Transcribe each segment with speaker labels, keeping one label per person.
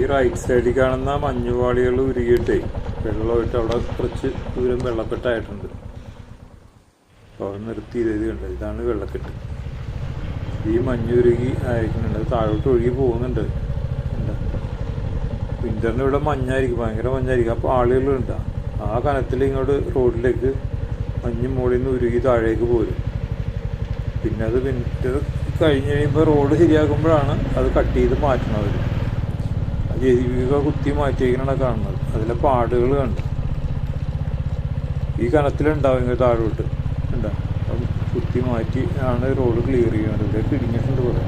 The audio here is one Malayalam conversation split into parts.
Speaker 1: ഈ റൈറ്റ് സൈഡിൽ കാണുന്ന മഞ്ഞുപാളികൾ ഉരുകിയിട്ടേ വെള്ളമായിട്ട് അവിടെ കുറച്ച് ദൂരം വെള്ളക്കെട്ടായിട്ടുണ്ട്. അപ്പോൾ അവിടെ നിർത്തി ഇത് കണ്ടത് ഇതാണ് വെള്ളക്കെട്ട്. ഈ മഞ്ഞുരുകി ആയിരിക്കുന്നുണ്ട്. താഴോട്ട് ഒഴുകി പോകുന്നുണ്ട്. വിന്ററിന് ഇവിടെ മഞ്ഞായിരിക്കും. ഭയങ്കര മഞ്ഞായിരിക്കും. അപ്പോൾ ആളുകളുണ്ട്. ആ കനത്തിൽ ഇങ്ങോട്ട് റോഡിലേക്ക് മഞ്ഞ് മുകളിൽ നിന്ന് ഉരുകി താഴേക്ക് പോരും. പിന്നെ അത് വിന്റർ കഴിഞ്ഞ് കഴിയുമ്പോൾ റോഡ് ശരിയാക്കുമ്പോഴാണ് അത് കട്ട് ചെയ്ത് മാറ്റണത് ജെ സി ബി കുത്തി മാറ്റിയേക്കണ കാണുന്നത്. അതിലെ പാടുകൾ കണ്ടു. ഈ കനത്തിലുണ്ടാവും താഴോട്ട്. ഉണ്ടാവും കുത്തി മാറ്റി ആണ് റോഡ് ക്ലിയർ ചെയ്യണത് ഇവിടെ പിടിഞ്ഞിട്ടുണ്ട് കുറേ.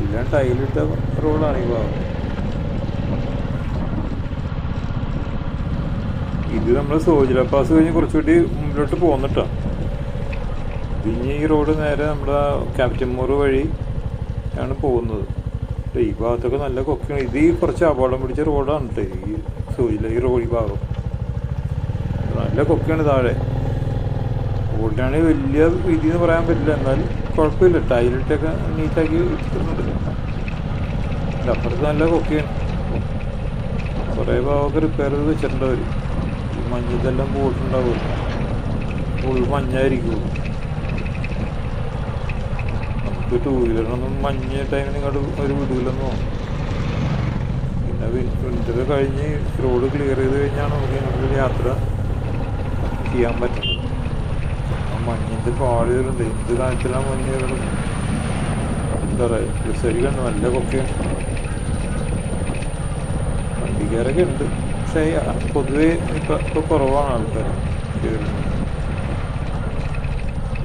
Speaker 1: എല്ലാം ടൈലിട്ട റോഡാണ് ഈ ഭാഗം. ഇത് നമ്മൾ സോജില പാസ് കഴിഞ്ഞ് കുറച്ചുകൂടി മുമ്പിലോട്ട് പോന്നിട്ടാ. ഇനി ഈ റോഡ് നേരെ നമ്മുടെ ക്യാപ്റ്റൻ മോറ് വഴി ആണ് പോകുന്നത്. ഈ ഭാഗത്തൊക്കെ നല്ല കൊക്കാണ് ഇത് ഈ കുറച്ച് അപകടം പിടിച്ച റോഡാണ് കേട്ടോ ഈ സൂചില ഈ റോഡ് ഈ ഭാഗം. നല്ല കൊക്കാണ് താഴെ. റോഡിനാണെങ്കിൽ വലിയ രീതി എന്ന് പറയാൻ പറ്റില്ല. എന്നാൽ കുഴപ്പമില്ല. ടൈലിട്ടൊക്കെ നീറ്റാക്കി ഇത് അപ്പുറത്ത് നല്ല കൊക്കയാണ്. കുറേ ഭാഗമൊക്കെ റിപ്പയർ ചെയ്ത് വെച്ചിട്ടുണ്ട് അവർ മഞ്ഞിതെല്ലാം പോയിട്ടുണ്ടാവും ഫുൾ മഞ്ഞായിരിക്കും. നമുക്ക് ടൂ വീലറിനൊന്നും മഞ്ഞ ടൈമിന് ഇങ്ങോട്ട് ഒരു വിടൂലെന്നോ പിന്നെ വിന്റർ കഴിഞ്ഞ് റോഡ് ക്ലിയർ ചെയ്ത് കഴിഞ്ഞാണ് നമുക്ക് ഇങ്ങോട്ടൊരു യാത്ര ചെയ്യാൻ പറ്റുന്നത്. മഞ്ഞിന്റെ വരുന്നുണ്ട് എന്ത് കാണിച്ചാൽ മഞ്ഞ് ഇവിടെ എന്താ പറയുക ശരി കണ്ടു. നല്ല കൊക്കെ വണ്ടിക്കാരൊക്കെ ഉണ്ട്. പക്ഷേ പൊതുവേ ഇപ്പം കുറവാണ് ആൾക്കാർ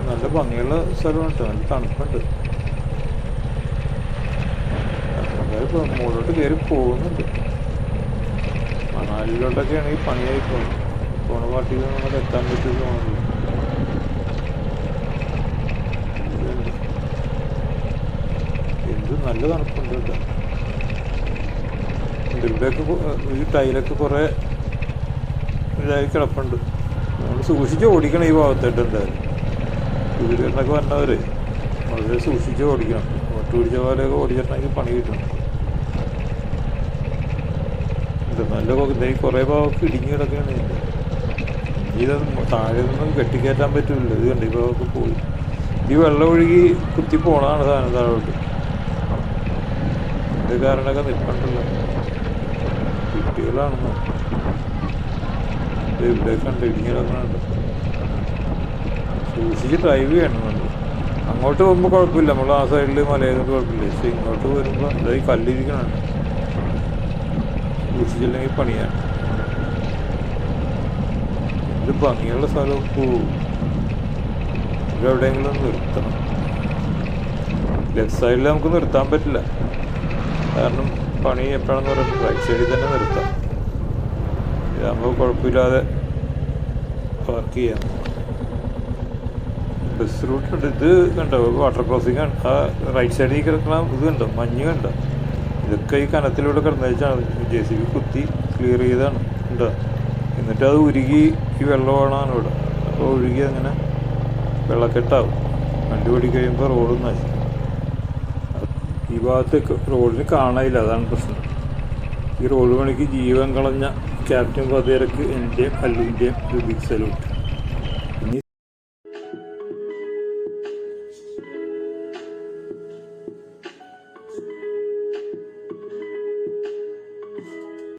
Speaker 1: നല്ല ഭംഗിയുള്ള സ്ഥലമാണ് കേട്ടോ. നല്ല തണുപ്പുണ്ട് ആൾക്കാർ ഇപ്പോൾ മുകളിലോട്ട് കയറി പോകുന്നുണ്ട്. മണാലിലോട്ടൊക്കെ ആണെങ്കിൽ പണിയായി പോകും പോണ പാർട്ടിയിൽ നമുക്ക് എത്താൻ പറ്റുമെന്ന് തോന്നുന്നില്ല എന്ത് നല്ല തണുപ്പുണ്ട് കേട്ടോ. ഇവിടെയൊക്കെ ഈ ടൈലൊക്കെ കുറേ ഇതായി കിടപ്പുണ്ട്. നമ്മൾ സൂക്ഷിച്ച് ഓടിക്കണം ഈ ഭാഗത്തായിട്ട് എന്തായാലും. ടൂവീലറിനൊക്കെ വന്നവർ വളരെ സൂക്ഷിച്ച് ഓടിക്കണം. ഓട്ട് പിടിച്ച പോലെയൊക്കെ ഓടിച്ചിട്ടുണ്ടെങ്കിൽ പണി കിട്ടും ഇത് നല്ല കൊ- ദേ ഈ കുറേ ഭാഗമൊക്കെ ഇടിഞ്ഞു കിടക്കുകയാണ് ഇതിന്റെ ഇതൊന്നും താഴെ നിന്നും കെട്ടിക്കയറ്റാൻ പറ്റില്ല ഇത് കണ്ട്? ഈ ഭാഗമൊക്കെ പോയി. ഈ വെള്ളം ഒഴുകി കുത്തി പോണതാണ് സാധനം താഴോട്ട്. ഇത് കാരണമൊക്കെ നിൽക്കണ്ടല്ലോ കുട്ടികളാണെന്നോ? ഇവിടെ കണ്ട്? ഇടിഞ്ഞു കിടക്കുന്നുണ്ട് സൂക്ഷിച്ച് ഡ്രൈവ് ചെയ്യണം നമ്മൾ അങ്ങോട്ട് പോകുമ്പോൾ കുഴപ്പമില്ല. നമ്മൾ ആ സൈഡിൽ മലയായതുകൊണ്ട് കുഴപ്പമില്ല പക്ഷെ ഇങ്ങോട്ട് വരുമ്പോൾ എന്തായാലും കല്ലിരിക്കണുണ്ട്. സൂക്ഷിച്ചില്ലെങ്കിൽ പണിയാണ് ഇത് ഭംഗിയുള്ള സ്ഥലം പോവും എവിടെയെങ്കിലും നിർത്തണം. ലെഫ്റ്റ് സൈഡിൽ നമുക്ക് നിർത്താൻ പറ്റില്ല. കാരണം പണി എപ്പോഴാണെന്ന് പറയുന്നത് റൈറ്റ് സൈഡിൽ തന്നെ നിർത്താം. ഇതാകുമ്പോൾ കുഴപ്പമില്ലാതെ പാർക്ക് ചെയ്യാം. ബസ് റൂട്ടുണ്ട് ഇത് കണ്ടോ? വാട്ടർ ക്രോസിംഗ് ആണ്. ആ റൈറ്റ് സൈഡിൽ കിടക്കണ ഇത് കണ്ടോ? മഞ്ഞ് കണ്ടോ? ഇതൊക്കെ ഈ കനത്തിലൂടെ കിടന്നേച്ചാണ് ജെ സി ബി കുത്തി ക്ലിയർ ചെയ്താണ് ഉണ്ട്? എന്നിട്ട് അത് ഉരുകി ഈ വെള്ളമാണ് ഇവിടെ. അപ്പോൾ ഒഴുകി അങ്ങനെ വെള്ളക്കെട്ടാവും. വണ്ടി ഓടി കഴിയുമ്പോൾ റോഡ് നശിക്കും. ഈ ഭാഗത്തേക്ക് റോഡിന് കാണാനില്ല. അതാണ് പ്രശ്നം. ഈ റോഡ് പണിക്ക് ജീവൻ കളഞ്ഞ ക്യാപ്റ്റൻ പതേരക്ക് എന്റെയും അല്ലുവിന്റെയും ബിഗ് സല്യൂട്ട്